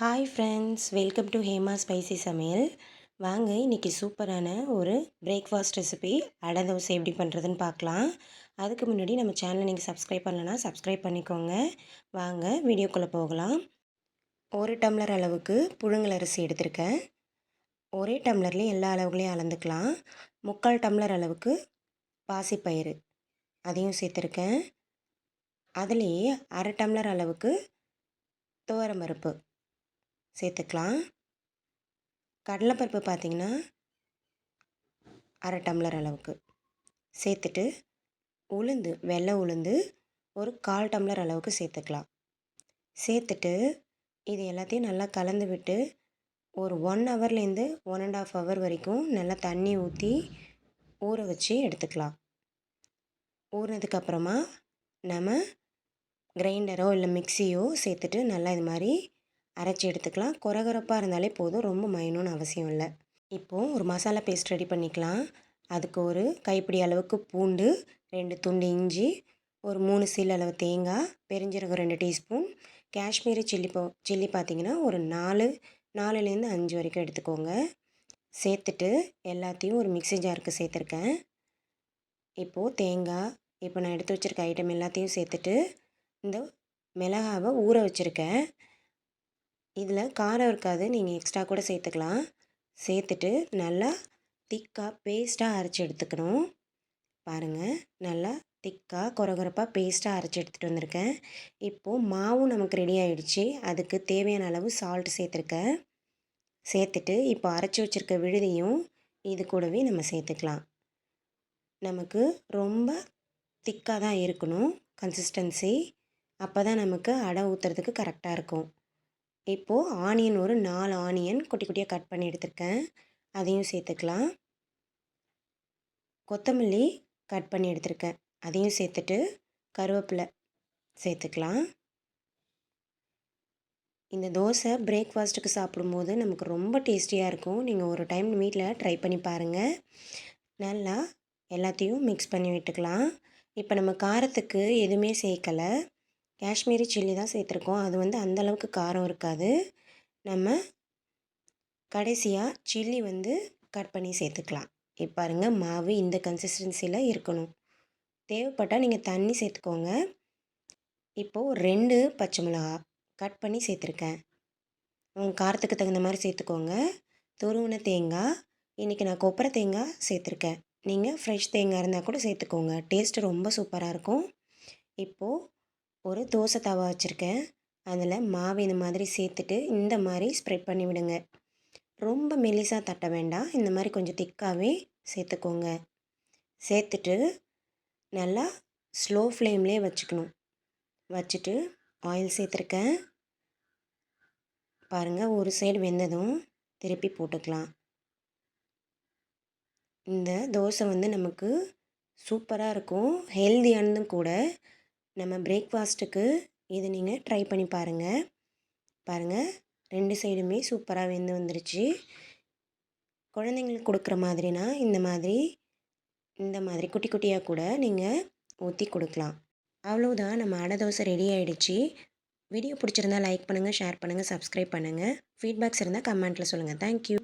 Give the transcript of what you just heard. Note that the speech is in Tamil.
Hi friends welcome to Hema spicy சமையல் வாங்க இன்றைக்கி சூப்பரான ஒரு பிரேக்ஃபாஸ்ட் ரெசிபி அடை தோசை எப்படி பண்ணுறதுன்னு பார்க்கலாம். அதுக்கு முன்னாடி நம்ம சேனலை நீங்கள் சப்ஸ்கிரைப் பண்ணலன்னா சப்ஸ்கிரைப் பண்ணிக்கோங்க. வாங்க வீடியோக்குள்ளே போகலாம். ஒரு டம்ளர் அளவுக்கு புழுங்கல் அரிசி எடுத்திருக்கேன். ஒரே டம்ளர்லேயும் எல்லா அளவுகளையும் அளந்துக்கலாம். முக்கால் டம்ளர் அளவுக்கு பாசிப்பயிறு அதையும் சேர்த்துருக்கேன். அதுலேயே அரை டம்ளர் அளவுக்கு துவரம்பருப்பு சேர்த்துக்கலாம். கடலைப்பருப்பு பார்த்திங்கன்னா அரை டம்ளர் அளவுக்கு. சேர்த்துட்டு உளுந்து வெள்ளை உளுந்து ஒரு கால் டம்ளர் அளவுக்கு சேர்த்துக்கலாம். சேர்த்துட்டு இது எல்லாத்தையும் நல்லா கலந்து விட்டு ஒரு ஒன் ஹவர்லேருந்து ஒன் அண்ட் ஆஃப் ஹவர் வரைக்கும் நல்லா தண்ணி ஊற்றி ஊற வச்சு எடுத்துக்கலாம். ஊறினதுக்கப்புறமா நம்ம கிரைண்டரோ இல்லை மிக்சியோ சேர்த்துட்டு நல்லா இது மாதிரி அரைச்சி எடுத்துக்கலாம். குறகுறப்பாக இருந்தாலே போதும். ரொம்ப மயணும்னு அவசியம் இல்லை. இப்போது ஒரு மசாலா பேஸ்ட் ரெடி பண்ணிக்கலாம். அதுக்கு ஒரு கைப்பிடி அளவுக்கு பூண்டு ரெண்டு துண்டு இஞ்சி ஒரு மூணு சீல் அளவு தேங்காய் பெருஞ்சீரகம் ரெண்டு டீஸ்பூன் காஷ்மீரி சில்லி போ சில்லி பார்த்திங்கன்னா ஒரு நாலு நாலுலேருந்து அஞ்சு வரைக்கும் எடுத்துக்கோங்க. சேர்த்துட்டு எல்லாத்தையும் ஒரு மிக்சி ஜாருக்கு சேர்த்துருக்கேன். இப்போது தேங்காய் இப்போ நான் எடுத்து வச்சுருக்க ஐட்டம் எல்லாத்தையும் சேர்த்துட்டு இந்த மிளகாவை ஊற வச்சுருக்கேன். இதில் காரம் இருக்காது நீங்கள் எக்ஸ்ட்ரா கூட சேர்த்துக்கலாம். சேர்த்துட்டு நல்லா திக்காக பேஸ்ட்டாக அரைச்சி எடுத்துக்கணும். பாருங்கள் நல்லா திக்காக குறகுறப்பாக பேஸ்ட்டாக அரைச்சி எடுத்துகிட்டு வந்திருக்கேன். இப்போது மாவும் நமக்கு ரெடி ஆகிடுச்சு அதுக்கு தேவையான அளவு சால்ட் சேர்த்துருக்கேன். சேர்த்துட்டு இப்போ அரைச்சி வச்சுருக்க விழுதியும் இது கூடவே நம்ம சேர்த்துக்கலாம். நமக்கு ரொம்ப திக்காக தான் இருக்கணும் கன்சிஸ்டன்சி அப்போ தான் நமக்கு அடை ஊற்றுறதுக்கு கரெக்டாக இருக்கும். இப்போது ஆனியன் ஒரு நாலு ஆனியன் குட்டி குட்டியாக கட் பண்ணி எடுத்துருக்கேன். அதையும் சேர்த்துக்கலாம். கொத்தமல்லி கட் பண்ணி எடுத்திருக்கேன். அதையும் சேர்த்துட்டு கருவேப்பிலை சேர்த்துக்கலாம். இந்த தோசை பிரேக்ஃபாஸ்ட்டுக்கு சாப்பிடும்போது நமக்கு ரொம்ப டேஸ்டியாக இருக்கும். நீங்கள் ஒரு டைம் வீட்டில் ட்ரை பண்ணி பாருங்கள் நல்லா எல்லாத்தையும் மிக்ஸ் பண்ணி விட்டுக்கலாம். இப்போ நம்ம காரத்துக்கு எதுவுமே சேர்க்கலை. காஷ்மீரி சில்லி தான் சேர்த்துருக்கோம். அது வந்து அந்தளவுக்கு காரம் இருக்காது. நம்ம கடைசியாக சில்லி வந்து கட் பண்ணி சேர்த்துக்கலாம். இப்போ பாருங்கள் மாவு இந்த கன்சிஸ்டன்சியில் இருக்கணும். தேவைப்பட்டால் நீங்கள் தண்ணி சேர்த்துக்கோங்க. இப்போது ரெண்டு பச்சை மிளகா கட் பண்ணி சேர்த்துருக்கேன். உங்கள் காரத்துக்கு தகுந்த மாதிரி சேர்த்துக்கோங்க. துருவின தேங்காய் இன்றைக்கி நான் கொப்பரை தேங்காய் சேர்த்துருக்கேன். நீங்கள் ஃப்ரெஷ் தேங்காய் இருந்தால் கூட சேர்த்துக்கோங்க. டேஸ்ட்டு ரொம்ப சூப்பராக இருக்கும். இப்போது ஒரு தோசை தவா வச்சுருக்கேன். அதில் மாவு இந்த மாதிரி சேர்த்துட்டு இந்த மாதிரி ஸ்ப்ரெட் பண்ணி விடுங்க. ரொம்ப மெலிசாக தட்ட வேண்டாம். இந்த மாதிரி கொஞ்சம் திக்காகவே சேர்த்துக்கோங்க. சேர்த்துட்டு நல்லா ஸ்லோ ஃப்ளேம்லேயே வச்சுக்கணும். வச்சுட்டு ஆயில் சேர்த்துருக்கேன். பாருங்கள் ஒரு சைடு வெந்ததும் திருப்பி போட்டுக்கலாம். இந்த தோசை வந்து நமக்கு சூப்பராக இருக்கும். ஹெல்தியானதும் கூட நம்ம பிரேக்ஃபாஸ்ட்டுக்கு இது நீங்கள் ட்ரை பண்ணி பாருங்கள் பாருங்கள் ரெண்டு சைடுமே சூப்பராக வெந்து வந்துருச்சு. குழந்தைங்களுக்கு கொடுக்குற மாதிரினா இந்த மாதிரி இந்த மாதிரி குட்டி குட்டியாக கூட நீங்கள் ஊற்றி கொடுக்கலாம். அவ்வளோதான் நம்ம அடை தோசை ரெடி ஆகிடுச்சு வீடியோ பிடிச்சிருந்தா லைக் பண்ணுங்கள் ஷேர் பண்ணுங்கள் சப்ஸ்கிரைப் பண்ணுங்கள் ஃபீட்பேக்ஸ் இருந்தால் கமெண்ட்டில் சொல்லுங்கள் தேங்க்யூ